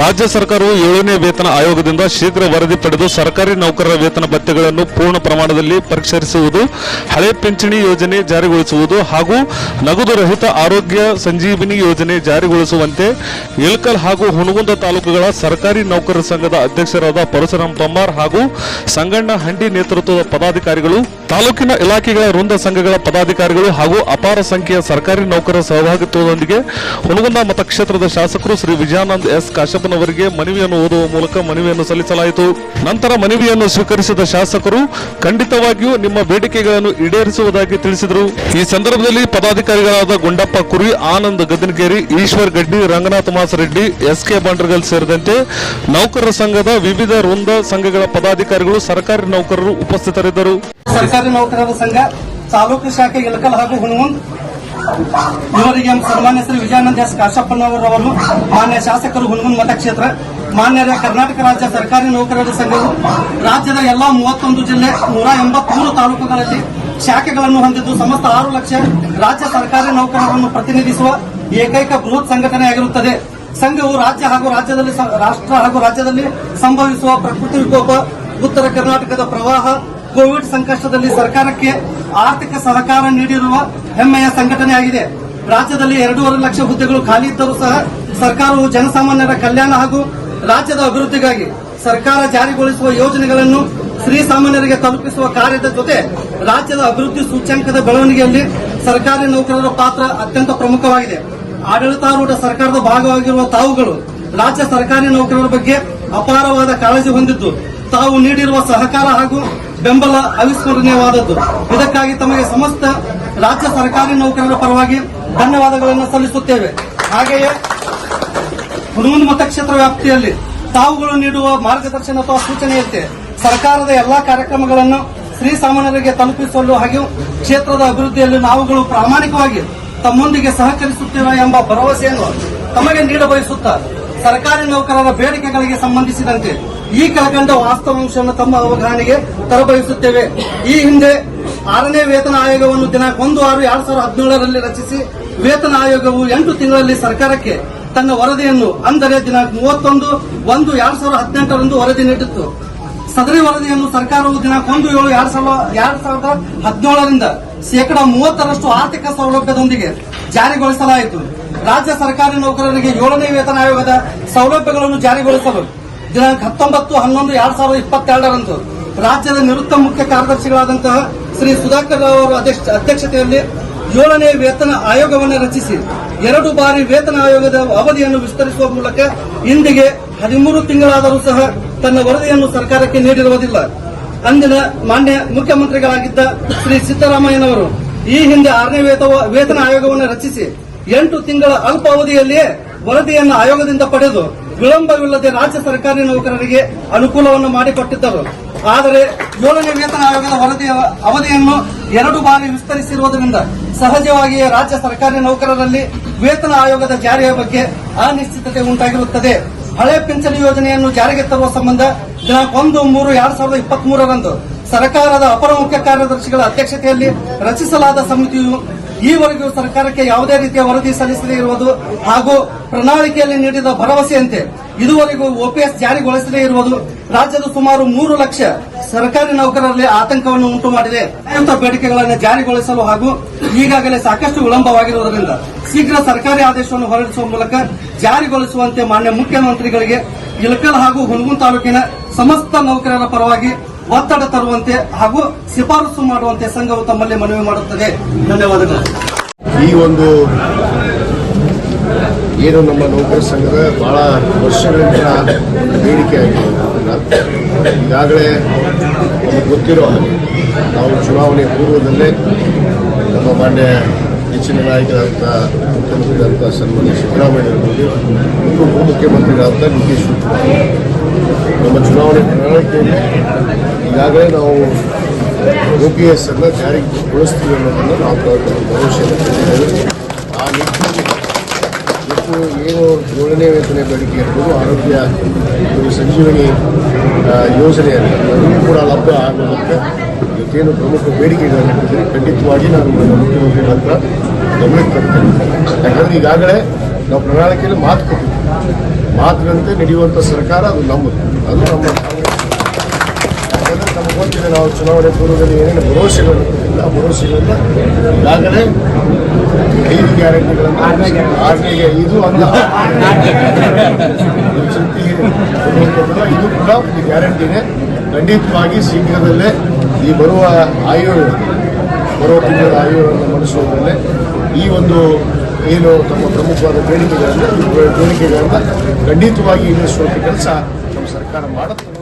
ರಾಜ್ಯ ಸರ್ಕಾರವು ಏಳನೇ ವೇತನ ಆಯೋಗದಿಂದ ಶೀಘ್ರ ವರದಿ ಪಡೆದು ಸರ್ಕಾರಿ ನೌಕರರ ವೇತನ ಭತ್ಯೆಗಳನ್ನು ಪೂರ್ಣ ಪ್ರಮಾಣದಲ್ಲಿ ಪರಿಷ್ಕರಿಸುವುದು, ಹಳೆ ಪಿಂಚಣಿ ಯೋಜನೆ ಜಾರಿಗೊಳಿಸುವುದು ಹಾಗೂ ನಗದು ರಹಿತ ಆರೋಗ್ಯ ಸಂಜೀವಿನಿ ಯೋಜನೆ ಜಾರಿಗೊಳಿಸುವಂತೆ ಇಳಕಲ್ ಹಾಗೂ ಹುನಗುಂದ ತಾಲೂಕುಗಳ ಸರ್ಕಾರಿ ನೌಕರರ ಸಂಘದ ಅಧ್ಯಕ್ಷರಾದ ಪರಶುರಾಮ್ ಪಮ್ಮಾರ್ ಹಾಗೂ ಸಂಗಣ್ಣ ಹಂಡಿ ನೇತೃತ್ವದ ಪದಾಧಿಕಾರಿಗಳು ತಾಲೂಕಿನ ಇಲಾಖೆಗಳ ವೃಂದ ಸಂಘಗಳ ಪದಾಧಿಕಾರಿಗಳು ಹಾಗೂ ಅಪಾರ ಸಂಖ್ಯೆಯ ಸರ್ಕಾರಿ ನೌಕರರ ಸಹಭಾಗಿತ್ವದೊಂದಿಗೆ ಹುನಗುಂದ ಮತಕ್ಷೇತ್ರದ ಶಾಸಕರು ಶ್ರೀ ವಿಜಯಾನಂದ್ ಎಸ್ ಕಾಶಪ್ಪನವರಿಗೆ ಮನವಿಯನ್ನು ಓದುವ ಮೂಲಕ ಮನವಿಯನ್ನು ಸಲ್ಲಿಸಲಾಯಿತು. ನಂತರ ಮನವಿಯನ್ನು ಸ್ವೀಕರಿಸಿದ ಶಾಸಕರು, ಖಂಡಿತವಾಗಿಯೂ ನಿಮ್ಮ ಬೇಡಿಕೆಗಳನ್ನು ಈಡೇರಿಸುವುದಾಗಿ ತಿಳಿಸಿದರು. ಈ ಸಂದರ್ಭದಲ್ಲಿ ಪದಾಧಿಕಾರಿಗಳಾದ ಗುಂಡಪ್ಪ ಕುರಿ, ಆನಂದ್ ಗದನಗೇರಿ ಈಶ್ವರ್ ಗಡ್ಡಿ, ರಂಗನಾಥ ಮಾಸರೆಡ್ಡಿ, ಎಸ್ ಕೆ ಬಂಡ್ರಗಲ್ ಸೇರಿದಂತೆ ನೌಕರರ ಸಂಘದ ವಿವಿಧ ವೃಂದ ಸಂಘಗಳ ಪದಾಧಿಕಾರಿಗಳು, ಸರ್ಕಾರಿ ನೌಕರರು ಉಪಸ್ಥಿತರಿದ್ದರು. ಸರ್ಕಾರಿ ನೌಕರರ ಸಂಘ, ತಾಲೂಕು ಶಾಖೆ ಇಳಕಲ್ ಹಾಗೂ ಹುಣಗುಂದ್. ಇವರಿಗೆ ಸನ್ಮಾನ್ಯ ಶ್ರೀ ವಿಜಯಾನಂದ ಎಸ್ ಕಾಶಪ್ಪನವರವರು ಮಾನ್ಯ ಶಾಸಕರು ಹುಣಗುಂದ್ ಮತಕ್ಷೇತ್ರ, ಮಾನ್ಯರ ಕರ್ನಾಟಕ ರಾಜ್ಯ ಸರ್ಕಾರಿ ನೌಕರರ ಸಂಘವು, ರಾಜ್ಯದ ಎಲ್ಲಾ ಮೂವತ್ತೊಂದು ಜಿಲ್ಲೆ ನೂರ ಎಂಬತ್ಮೂರು ತಾಲೂಕುಗಳಲ್ಲಿ ಶಾಖೆಗಳನ್ನು ಹೊಂದಿದ್ದು ಸಮಸ್ತ ಆರು ಲಕ್ಷ ರಾಜ್ಯ ಸರ್ಕಾರಿ ನೌಕರರನ್ನು ಪ್ರತಿನಿಧಿಸುವ ಏಕೈಕ ಬೃಹತ್ ಸಂಘಟನೆಯಾಗಿರುತ್ತದೆ. ಸಂಘವು ರಾಜ್ಯ ಹಾಗೂ ರಾಜ್ಯದಲ್ಲಿ ರಾಷ್ಟ್ರ ಹಾಗೂ ರಾಜ್ಯದಲ್ಲಿ ಸಂಭವಿಸುವ ಪ್ರಕೃತಿ ವಿಕೋಪ, ಉತ್ತರ ಕರ್ನಾಟಕದ ಪ್ರವಾಹ ಕೋವಿಡ್ ಸಂಕಷ್ಟದಲ್ಲಿ ಸರ್ಕಾರಕ್ಕೆ ಆರ್ಥಿಕ ಸಹಕಾರ ನೀಡಿರುವ ಹೆಮ್ಮೆಯ ಸಂಘಟನೆಯಾಗಿದೆ. ರಾಜ್ಯದಲ್ಲಿ ಎರಡೂವರೆ ಲಕ್ಷ ಹುದ್ದೆಗಳು ಖಾಲಿ ಇದ್ದರೂ ಸಹ ಸರ್ಕಾರವು ಜನಸಾಮಾನ್ಯರ ಕಲ್ಯಾಣ ಹಾಗೂ ರಾಜ್ಯದ ಅಭಿವೃದ್ಧಿಗಾಗಿ ಸರ್ಕಾರ ಜಾರಿಗೊಳಿಸುವ ಯೋಜನೆಗಳನ್ನು ಶ್ರೀಸಾಮಾನ್ಯರಿಗೆ ತಲುಪಿಸುವ ಕಾರ್ಯದ ಜೊತೆ ರಾಜ್ಯದ ಅಭಿವೃದ್ಧಿ ಸೂಚ್ಯಂಕದ ಬೆಳವಣಿಗೆಯಲ್ಲಿ ಸರ್ಕಾರಿ ನೌಕರರ ಪಾತ್ರ ಅತ್ಯಂತ ಪ್ರಮುಖವಾಗಿದೆ. ಆಡಳಿತಾರೂಢ ಸರ್ಕಾರದ ಭಾಗವಾಗಿರುವ ತಾವುಗಳು ರಾಜ್ಯ ಸರ್ಕಾರಿ ನೌಕರರ ಬಗ್ಗೆ ಅಪಾರವಾದ ಕಾಳಜಿ ಹೊಂದಿದ್ದು, ತಾವು ನೀಡಿರುವ ಸಹಕಾರ ಹಾಗೂ ಬೆಂಬಲ ಅವಿಸ್ಮರಣೀಯವಾದದ್ದು. ಇದಕ್ಕಾಗಿ ತಮಗೆ ಸಮಸ್ತ ರಾಜ್ಯ ಸರ್ಕಾರಿ ನೌಕರರ ಪರವಾಗಿ ಧನ್ಯವಾದಗಳನ್ನು ಸಲ್ಲಿಸುತ್ತೇವೆ. ಹಾಗೆಯೇ ಹುಣಗುಂದ ಮತಕ್ಷೇತ್ರ ವ್ಯಾಪ್ತಿಯಲ್ಲಿ ತಾವುಗಳು ನೀಡುವ ಮಾರ್ಗದರ್ಶನ ಅಥವಾ ಸೂಚನೆಯಂತೆ ಸರ್ಕಾರದ ಎಲ್ಲಾ ಕಾರ್ಯಕ್ರಮಗಳನ್ನು ಶ್ರೀ ಸಾಮಾನ್ಯರಿಗೆ ತಲುಪಿಸಲು ಹಾಗೂ ಕ್ಷೇತ್ರದ ಅಭಿವೃದ್ಧಿಯಲ್ಲಿ ನಾವುಗಳು ಪ್ರಾಮಾಣಿಕವಾಗಿ ತಮ್ಮೊಂದಿಗೆ ಸಹಕರಿಸುತ್ತೇವೆ ಎಂಬ ಭರವಸೆಯನ್ನು ತಮಗೆ ನೀಡಬಯಸುತ್ತಾ ಸರ್ಕಾರಿ ನೌಕರರ ಬೇಡಿಕೆಗಳಿಗೆ ಸಂಬಂಧಿಸಿದಂತೆ ಈ ಕೆಳಕಂಡ ವಾಸ್ತವಾಂಶವನ್ನು ತಮ್ಮ ಅವಗಾಹನೆಗೆ ತರಬಯಸುತ್ತೇವೆ. ಈ ಹಿಂದೆ ಆರನೇ ವೇತನ ಆಯೋಗವನ್ನು ದಿನಾಂಕ ಒಂದು ಆರು ಎರಡ್ ಸಾವಿರದ ಹದಿನೇಳರಲ್ಲಿ ರಚಿಸಿ ವೇತನ ಆಯೋಗವು ಎಂಟು ತಿಂಗಳಲ್ಲಿ ಸರ್ಕಾರಕ್ಕೆ ತನ್ನ ವರದಿಯನ್ನು, ಅಂದರೆ ದಿನಾಂಕ ಮೂವತ್ತೊಂದು ಒಂದು ಎರಡ್ ಸಾವಿರದ ಹದಿನೆಂಟರಂದು ವರದಿ ನೀಡಿತ್ತು. ಸದರಿ ವರದಿಯನ್ನು ಸರ್ಕಾರವು ದಿನಾಂಕ ಒಂದು ಏಳು ಎರಡ್ ಸಾವಿರದ ಎರಡ್ ಸಾವಿರದ ಹದಿನೇಳರಿಂದ ಶೇಕಡಾ ಮೂವತ್ತರಷ್ಟು ಆರ್ಥಿಕ ಸೌಲಭ್ಯದೊಂದಿಗೆ ಜಾರಿಗೊಳಿಸಲಾಯಿತು. ರಾಜ್ಯ ಸರ್ಕಾರಿ ನೌಕರರಿಗೆ ಏಳನೇ ವೇತನ ಆಯೋಗದ ಸೌಲಭ್ಯಗಳನ್ನು ಜಾರಿಗೊಳಿಸಲು ದಿನಾಂಕ ಹತ್ತೊಂಬತ್ತು, ಹನ್ನೊಂದು, ಎರಡ್ ಸಾವಿರದ ಇಪ್ಪತ್ತೆರಡರಂದು ರಾಜ್ಯದ ನಿವೃತ್ತ ಮುಖ್ಯ ಕಾರ್ಯದರ್ಶಿಗಳಾದಂತಹ ಶ್ರೀ ಸುಧಾಕರ್ ರಾವ್ ಅವರ ಅಧ್ಯಕ್ಷ- ಅಧ್ಯಕ್ಷತೆಯಲ್ಲಿ ಏಳನೇ ವೇತನ ಆಯೋಗವನ್ನು ರಚಿಸಿ ಎರಡು ಬಾರಿ ವೇತನ ಆಯೋಗದ ಅವಧಿಯನ್ನು ವಿಸ್ತರಿಸುವ ಮೂಲಕ ಇಂದಿಗೆ ಹದಿಮೂರು ತಿಂಗಳಾದರೂ ಸಹ ತನ್ನ ವರದಿಯನ್ನು ಸರ್ಕಾರಕ್ಕೆ ನೀಡಿರುವುದಿಲ್ಲ. ಅಂದಿನ ಮಾನ್ಯ ಮುಖ್ಯಮಂತ್ರಿಗಳಾಗಿದ್ದ ಶ್ರೀ ಸಿದ್ದರಾಮಯ್ಯನವರು ಈ ಹಿಂದೆ ಆರನೇ ವೇತ- ವೇತನ ಆಯೋಗವನ್ನು ರಚಿಸಿ ಎಂಟು ತಿಂಗಳ ಅಲ್ಪಾವಧಿಯಲ್ಲಿಯೇ ವರದಿಯನ್ನು ಆಯೋಗದಿಂದ ಪಡೆದು ವಿಳಂಬವಿಲ್ಲದೆ ರಾಜ್ಯ ಸರ್ಕಾರಿ ನೌಕರರಿಗೆ ಅನುಕೂಲವನ್ನು ಮಾಡಿಕೊಟ್ಟಿದ್ದರು. ಆದರೆ ಏಳನೇ ವೇತನ ಆಯೋಗದ ವರದಿಯ ಅವಧಿಯನ್ನು ಎರಡು ಬಾರಿ ವಿಸ್ತರಿಸಿರುವುದರಿಂದ ಸಹಜವಾಗಿಯೇ ರಾಜ್ಯ ಸರ್ಕಾರಿ ನೌಕರರಲ್ಲಿ ವೇತನ ಆಯೋಗದ ಜಾರಿಯ ಬಗ್ಗೆ ಅನಿಶ್ಚಿತತೆ ಉಂಟಾಗಿರುತ್ತದೆ. ಹಳೆ ಪಿಂಚಣಿ ಯೋಜನೆಯನ್ನು ಜಾರಿಗೆ ತರುವ ಸಂಬಂಧ ದಿನಾಂಕ ಒಂದು ಮೂರು ಎರಡ್ ಸಾವಿರದ ಇಪ್ಪತ್ತ್ ಮೂರರಂದು ಸರ್ಕಾರದ ಅಪರ ಮುಖ್ಯ ಕಾರ್ಯದರ್ಶಿಗಳ ಅಧ್ಯಕ್ಷತೆಯಲ್ಲಿ ರಚಿಸಲಾದ ಸಮಿತಿಯು ಈವರೆಗೂ ಸರ್ಕಾರಕ್ಕೆ ಯಾವುದೇ ರೀತಿಯ ವರದಿ ಸಲ್ಲಿಸದೇ ಇರುವುದು ಹಾಗೂ ಪ್ರಣಾಳಿಕೆಯಲ್ಲಿ ನೀಡಿದ ಭರವಸೆಯಂತೆ ಇದುವರೆಗೂ ಓಪಿಎಸ್ ಜಾರಿಗೊಳಿಸದೇ ಇರುವುದು ರಾಜ್ಯದ ಸುಮಾರು ಮೂರು ಲಕ್ಷ ಸರ್ಕಾರಿ ನೌಕರರಲ್ಲಿ ಆತಂಕವನ್ನು ಉಂಟು ಮಾಡಿದೆ ಅಂತ ಬೇಡಿಕೆಗಳನ್ನು ಜಾರಿಗೊಳಿಸಲು ಹಾಗೂ ಈಗಾಗಲೇ ಸಾಕಷ್ಟು ವಿಳಂಬವಾಗಿರುವುದರಿಂದ ಶೀಘ್ರ ಸರ್ಕಾರಿ ಆದೇಶವನ್ನು ಹೊರಡಿಸುವ ಮೂಲಕ ಜಾರಿಗೊಳಿಸುವಂತೆ ಮಾನ್ಯ ಮುಖ್ಯಮಂತ್ರಿಗಳಿಗೆ ಇಳಕಲ್ ಹಾಗೂ ಹುಣಗುನ್ ತಾಲೂಕಿನ ಸಮಸ್ತ ನೌಕರರ ಪರವಾಗಿ ಒತ್ತಡ ತರುವಂತೆ ಹಾಗೂ ಶಿಫಾರಸು ಮಾಡುವಂತೆ ಸಂಘವು ತಮ್ಮಲ್ಲಿ ಮನವಿ ಮಾಡುತ್ತದೆ. ಧನ್ಯವಾದಗಳು. ಈ ಒಂದು ಏನು ನಮ್ಮ ನೌಕರ ಸಂಘದ ಬಹಳ ವರ್ಷಗಳಿಂದ ಬೇಡಿಕೆ ಆಗಿದೆ. ಈಗಾಗಲೇ ನಮಗೆ ಗೊತ್ತಿರೋ ನಾವು ಚುನಾವಣೆ ಪೂರ್ವದಲ್ಲೇ ನಮ್ಮ ಮಾನ್ಯ ಹೆಚ್ಚಿನ ನಾಯಕರಾದಂಥ ಮುಖ್ಯಮಂತ್ರಿಗಳಾದಂಥ ಸನ್ಮಾನ್ಯ ಸಿದ್ದರಾಮಯ್ಯ ಅವರು ಉಪಮುಖ್ಯಮಂತ್ರಿಗಳಾದಂಥ ನಿತೀಶ್ ಕುಮಾರ್ ನಮ್ಮ ಚುನಾವಣೆ ಪ್ರಣಾಳಿಕೆಯಲ್ಲಿ ಈಗಾಗಲೇ ನಾವು ಯು ಪಿ ಎಸ್ ಅನ್ನು ಜಾರಿಗೊಳಿಸ್ತೀವಿ ಅನ್ನೋದನ್ನು ನಾವು ಕೊಟ್ಟಿದ್ದೇವೆ ಆ ನಿಟ್ಟಿನಲ್ಲಿ ಇವತ್ತು ಏನು ಏಳನೇ ವೇತನ ಬೇಡಿಕೆ ಇರ್ಬೋದು, ಆರೋಗ್ಯ ಸಂಜೀವಿನಿ ಯೋಜನೆಯನ್ನು ಎಲ್ಲರಿಗೂ ಕೂಡ ಲಭ್ಯ ಆಗೋದಕ್ಕೆ ಇವತ್ತೇನು ಪ್ರಮುಖ ಬೇಡಿಕೆಗಳನ್ನು ಖಂಡಿತವಾಗಿ ನಾನು ಮುಖ್ಯಮಂತ್ರಿ ಹತ್ರ ಗಮನಕ್ಕೆ ತರ್ತೇನೆ. ಯಾಕಂದರೆ ಈಗಾಗಲೇ ನಾವು ಪ್ರಣಾಳಿಕೆಯಲ್ಲಿ ಮಾತು ಕೊಟ್ಟಿದ್ದೀವಿ. ಮಾತಿನಂತೆ ನಡೆಯುವಂಥ ಸರ್ಕಾರ ಅದು ನಮ್ಮದು. ಅದು ನಮ್ಮ ನಾವು ಚುನಾವಣೆ ಪೂರ್ವದಲ್ಲಿ ಏನೇನು ಭರವಸೆಗಳು ಆ ಭರವಸೆಗಳನ್ನ ಈಗಾಗಲೇ ಐದು ಗ್ಯಾರಂಟಿಗಳನ್ನು ಇದು ಇದು ಕೂಡ ಒಂದು ಗ್ಯಾರಂಟಿನೇ ಖಂಡಿತವಾಗಿ ಶೀಘ್ರದಲ್ಲೇ ಈ ಬರುವ ಆಯು ಬರುವ ತಿಂಗಳ ಆಯುವನ್ನು ಮಾಡಿಸುವುದರಲ್ಲೇ ಈ ಒಂದು ಏನು ತಮ್ಮ ಪ್ರಮುಖವಾದ ಬೇಡಿಕೆಗಳನ್ನು ಬೇಡಿಕೆಗಳನ್ನು ಖಂಡಿತವಾಗಿ ಈಡೇರಿಸುವಂಥ ಕೆಲಸ ನಮ್ಮ ಸರ್ಕಾರ ಮಾಡುತ್ತೆ.